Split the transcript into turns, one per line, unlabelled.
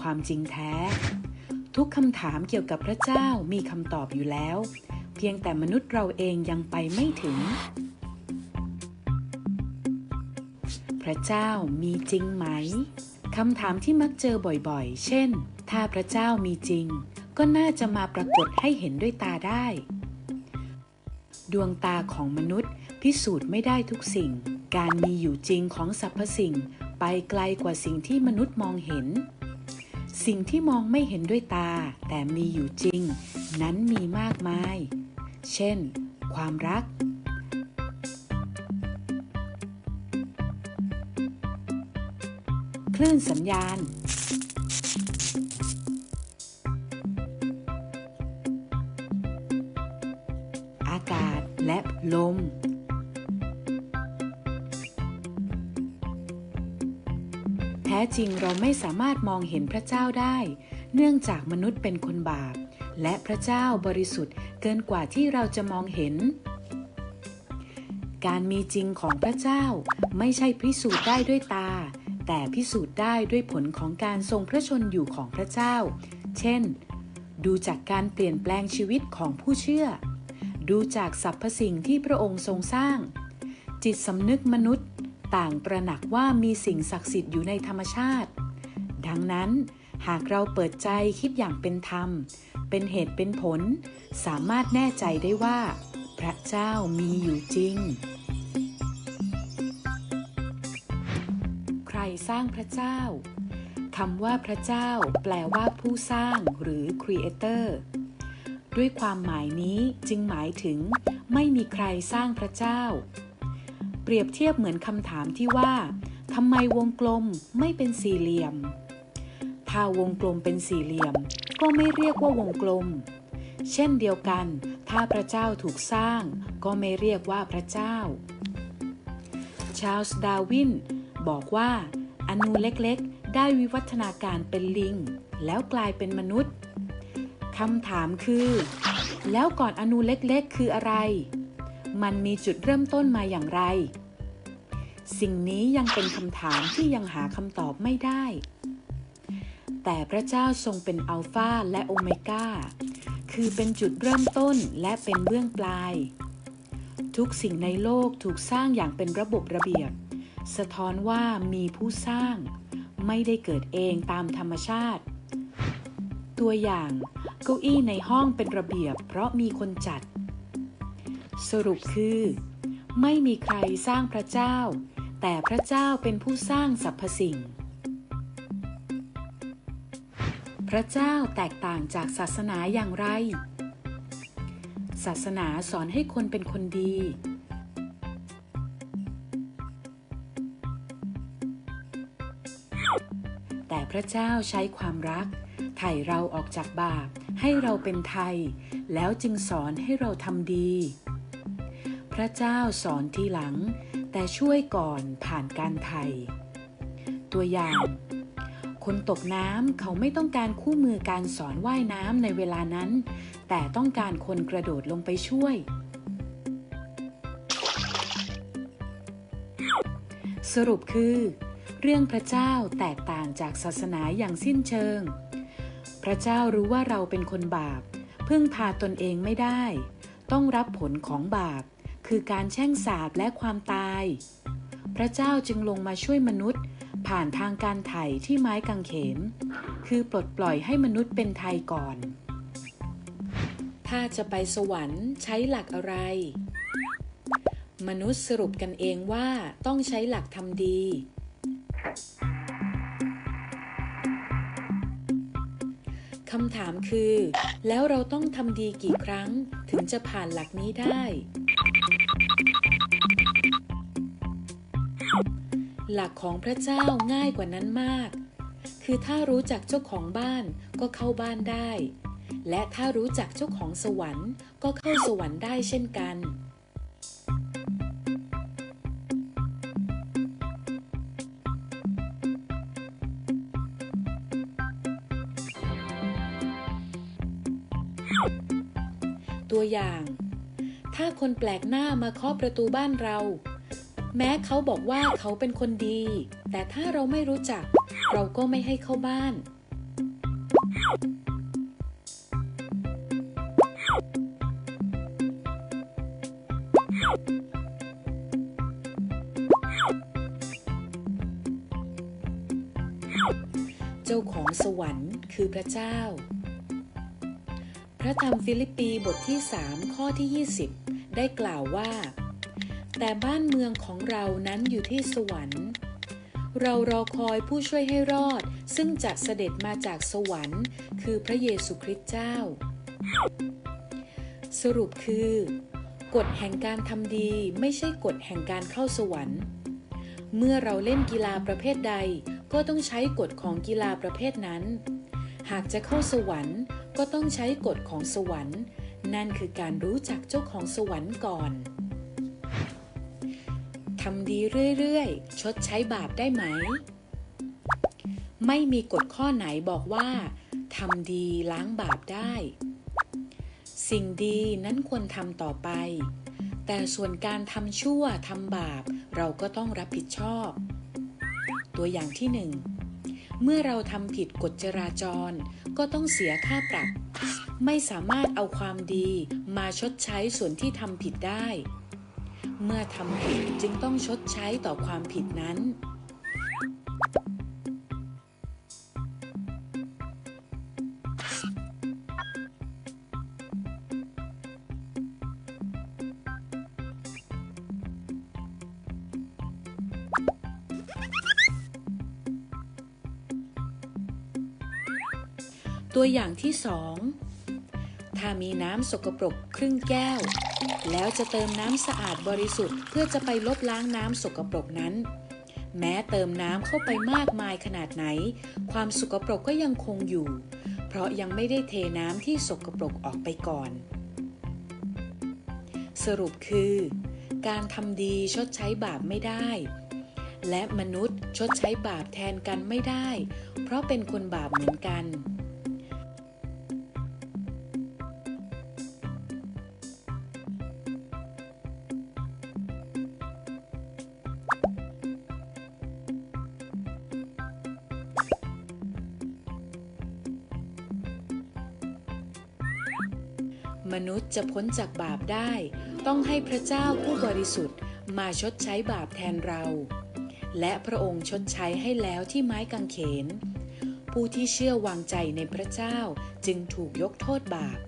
ความจริงแท้ ทุกคำถามเกี่ยวกับพระเจ้ามีคำตอบอยู่แล้ว เพียงแต่มนุษย์เราเองยังไปไม่ถึง พระเจ้ามีจริงไหมคำถามที่มักเจอบ่อยๆ เช่น ถ้าพระเจ้ามีจริง ก็น่าจะมาปรากฏให้เห็นด้วยตาได้ ดวงตาของมนุษย์พิสูจน์ไม่ได้ทุกสิ่ง การมีอยู่จริงของสรรพสิ่ง ไปไกลกว่าสิ่งที่มนุษย์มองเห็น สิ่งที่มองไม่เห็นด้วยตา แต่มีอยู่จริง นั้นมีมากมาย เช่น ความรัก คลื่นสัญญาณ อากาศและลม ท้จริงเราไม่สามารถมองเห็นพระเจ้าได้ เนื่องจากมนุษย์เป็นคนบาป และพระเจ้าบริสุทธิ์เกินกว่าที่เราจะมองเห็น การมีจริงของพระเจ้าไม่ใช่พิสูจน์ได้ด้วยตา แต่พิสูจน์ได้ด้วยผลของการทรงพระชนอยู่ของพระเจ้า เช่น ดูจากการเปลี่ยนแปลงชีวิตของผู้เชื่อ ดูจากสรรพสิ่งที่พระองค์ทรงสร้าง จิตสำนึกมนุษย์ ต่างตระหนักว่ามีสิ่งศักดิ์สิทธิ์อยู่ในธรรมชาติ ดังนั้น หากเราเปิดใจคิดอย่างเป็นธรรม เป็นเหตุเป็นผล สามารถแน่ใจได้ว่า พระเจ้ามีอยู่จริง ใครสร้างพระเจ้าคำว่าพระเจ้าแปลว่าผู้สร้างหรือ creator ด้วยความหมายนี้จึงหมายถึง ไม่มีใครสร้างพระเจ้า เปรียบเทียบเหมือนคำถามที่ว่าทำไมวงกลมไม่เป็นสี่เหลี่ยม ถ้าวงกลมเป็นสี่เหลี่ยม ก็ไม่เรียกว่าวงกลม เช่นเดียวกัน ถ้าพระเจ้าถูกสร้าง ก็ไม่เรียกว่าพระเจ้า ชาลส์ดาวินบอกว่า อนูเล็กๆ ได้วิวัฒนาการเป็นลิง แล้วกลายเป็นมนุษย์คำถามคือ แล้วก่อนอนูเล็กๆ คืออะไร มันมีจุดเริ่มต้นมาอย่างไร สิ่งนี้ยังเป็นคำถามที่ยังหาคำตอบไม่ได้ แต่พระเจ้าทรงเป็นอัลฟาและโอเมก้า คือเป็นจุดเริ่มต้นและเป็นเบื้องปลาย ทุกสิ่งในโลกถูกสร้างอย่างเป็นระบบระเบียบ สะท้อนว่ามีผู้สร้าง ไม่ได้เกิดเองตามธรรมชาติ ตัวอย่างเก้าอี้ในห้องเป็นระเบียบ เพราะมีคนจัด สรุปคือ ไม่มีใครสร้างพระเจ้า แต่พระเจ้าเป็นผู้สร้างสรรพสิ่ง พระเจ้าแตกต่างจากศาสนาอย่างไร ศาสนาสอนให้คนเป็นคนดี แต่พระเจ้าใช้ความรักไถ่เราออกจากบาปให้เราเป็นไทย แล้วจึงสอนให้เราทำดี พระเจ้าสอนทีหลัง แต่ช่วยก่อนผ่านการไถ่ตัวอย่าง คนตกน้ำเขาไม่ต้องการคู่มือการสอนว่ายน้ำในเวลานั้น แต่ต้องการคนกระโดดลงไปช่วย สรุปคือ เรื่องพระเจ้าแตกต่างจากศาสนาอย่างสิ้นเชิง พระเจ้ารู้ว่าเราเป็นคนบาป พึ่งพาตนเองไม่ได้ ต้องรับผลของบาป คือการแช่งสาบและความตาย พระเจ้าจึงลงมาช่วยมนุษย์ ผ่านทางการไถ่ที่ไม้กางเขน คือปลดปล่อยให้มนุษย์เป็นไทยก่อน ถ้าจะไปสวรรค์ใช้หลักอะไร มนุษย์สรุปกันเองว่าต้องใช้หลักทำดี คำถามคือ แล้วเราต้องทำดีกี่ครั้งถึงจะผ่านหลักนี้ได้ หลักของพระเจ้าง่ายกว่านั้นมาก คือถ้ารู้จักเจ้าของบ้านก็เข้าบ้านได้ และถ้ารู้จักเจ้าของสวรรค์ ก็เข้าสวรรค์ได้เช่นกัน ตัวอย่าง ถ้าคนแปลกหน้ามาเคาะประตูบ้านเรา แม้เขาบอกว่าเขาเป็นคนดี แต่ถ้าเราไม่รู้จัก เราก็ไม่ให้เข้าบ้าน เจ้าของสวรรค์คือพระเจ้า พระธรรมฟิลิปปีบทที่ 3 ข้อที่ 20 ได้กล่าวว่า แต่บ้านเมืองของเรานั้นอยู่ที่สวรรค์ เรารอคอยผู้ช่วยให้รอด ซึ่งจะเสด็จมาจากสวรรค์ คือพระเยซูคริสต์เจ้า สรุปคือ กฎแห่งการทำดีไม่ใช่กฎแห่งการเข้าสวรรค์ เมื่อเราเล่นกีฬาประเภทใดก็ต้องใช้กฎของกีฬาประเภทนั้น หากจะเข้าสวรรค์ก็ต้องใช้กฎของสวรรค์ นั่นคือการรู้จักเจ้าของสวรรค์ก่อน ทำดีเรื่อยๆ ชดใช้บาปได้ไหม ไม่มีกฎข้อไหนบอกว่าทำดีล้างบาปได้ สิ่งดีนั้นควรทำต่อไป แต่ส่วนการทำชั่วทำบาปเราก็ต้องรับผิดชอบ ตัวอย่างที่หนึ่งเมื่อเราทำผิดกฎจราจร ก็ต้องเสียค่าปรับ ไม่สามารถเอาความดีมาชดใช้ส่วนที่ทำผิดได้ เมื่อทำผิดจึงต้องชดใช้ต่อความผิดนั้น ตัวอย่างที่สอง ถ้ามีน้ำสกปรกครึ่งแก้ว แล้วจะเติมน้ำสะอาดบริสุทธิ์ เพื่อจะไปลบล้างน้ำสกปรกนั้น แม้เติมน้ำเข้าไปมากมายขนาดไหน ความสกปรกก็ยังคงอยู่ เพราะยังไม่ได้เทน้ำที่สกปรกออกไปก่อน สรุปคือ การทำดีชดใช้บาปไม่ได้ และมนุษย์ชดใช้บาปแทนกันไม่ได้ เพราะเป็นคนบาปเหมือนกัน มนุษย์จะพ้นจากบาปได้ ต้องให้พระเจ้าผู้บริสุทธิ์มาชดใช้บาปแทนเรา และพระองค์ชดใช้ให้แล้วที่ไม้กางเขน ผู้ที่เชื่อวางใจในพระเจ้าจึงถูกยกโทษบาป